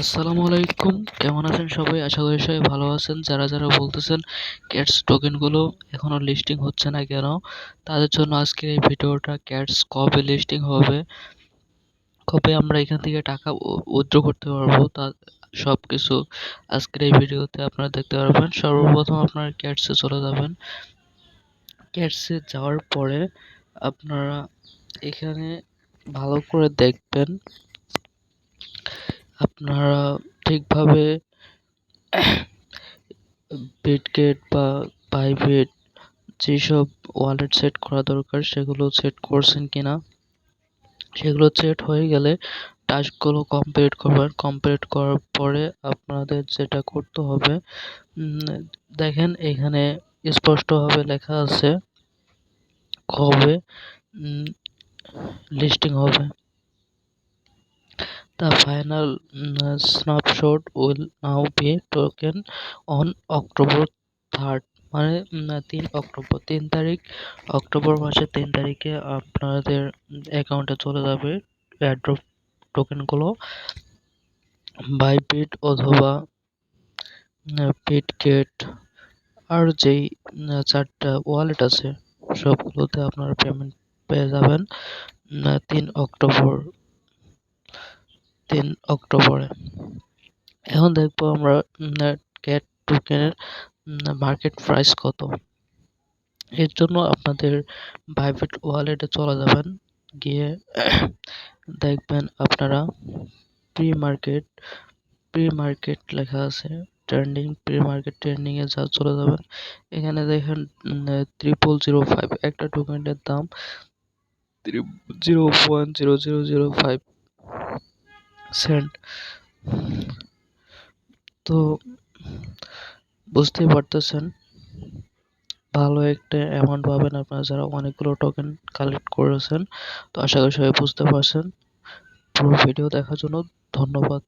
আসসালামু আলাইকুম। কেমন আছেন সবাই? আশা করি সবাই ভালো আছেন। যারা যারা বলতেছেন ক্যাটস টোকেনগুলো এখনও লিস্টিং হচ্ছে না কেন, তাদের জন্য আজকের এই ভিডিওটা ক্যাটস কবে লিস্টিং হবে, কবে আমরা এখান থেকে টাকা উইথড্র করতে পারব, তা সব কিছু আজকের এই ভিডিওতে আপনারা দেখতে পারবেন। সর্বপ্রথম আপনারা ক্যাটসে চলে যাবেন। ক্যাটসে যাওয়ার পরে আপনারা এখানে ভালো করে দেখবেন আপনারা ঠিকভাবে বিটগেট বা বাইবিট যেসব ওয়ালেট সেট করা দরকার সেগুলো সেট করছেন কিনা, সেগুলো সেট হয়ে গেলে টাস্কগুলো কমপ্লিট করবেন। কমপ্লিট করার পরে আপনাদের যেটা করতে হবে দেখেন এখানে স্পষ্টভাবে লেখা আছে কবে লিস্টিং হবে। The final uh, snapshot will now be taken on October 3rd মানে তিন অক্টোবর তিন তারিখ অক্টোবর মাসের তিন তারিখে আপনাদের অ্যাকাউন্টে চলে যাবে অ্যাড্রপ টোকেনগুলো বাইবিট অথবা বিটগেট আর যেই চারটা ওয়ালেট আছে সবগুলোতে আপনারা পেমেন্ট পেয়ে যাবেন তিন অক্টোবর তিন অক্টোবরে। এখন দেখব আমরা ক্যাট টোকেনের মার্কেট প্রাইস কত। এর জন্য আপনাদের প্রাইভেট ওয়ালেটে চলে যাবেন। গিয়ে দেখবেন আপনারা প্রি মার্কেট প্রি মার্কেট লেখা আছে। ট্রেন্ডিং প্রি মার্কেট ট্রেন্ডিংয়ে যা চলে যাবেন। এখানে দেখেন ত্রিপল জিরো ফাইভ একটা টোকেনের দাম zero point zero zero zero five cent. তো বুঝতেই পারতেছেন, ভালো একটা অ্যামাউন্ট পাবেন আপনারা যারা অনেকগুলো টোকেন কালেক্ট করেছেন। তো আশা করি সবাই বুঝতে পারছেন। পুরো ভিডিও দেখার জন্য ধন্যবাদ।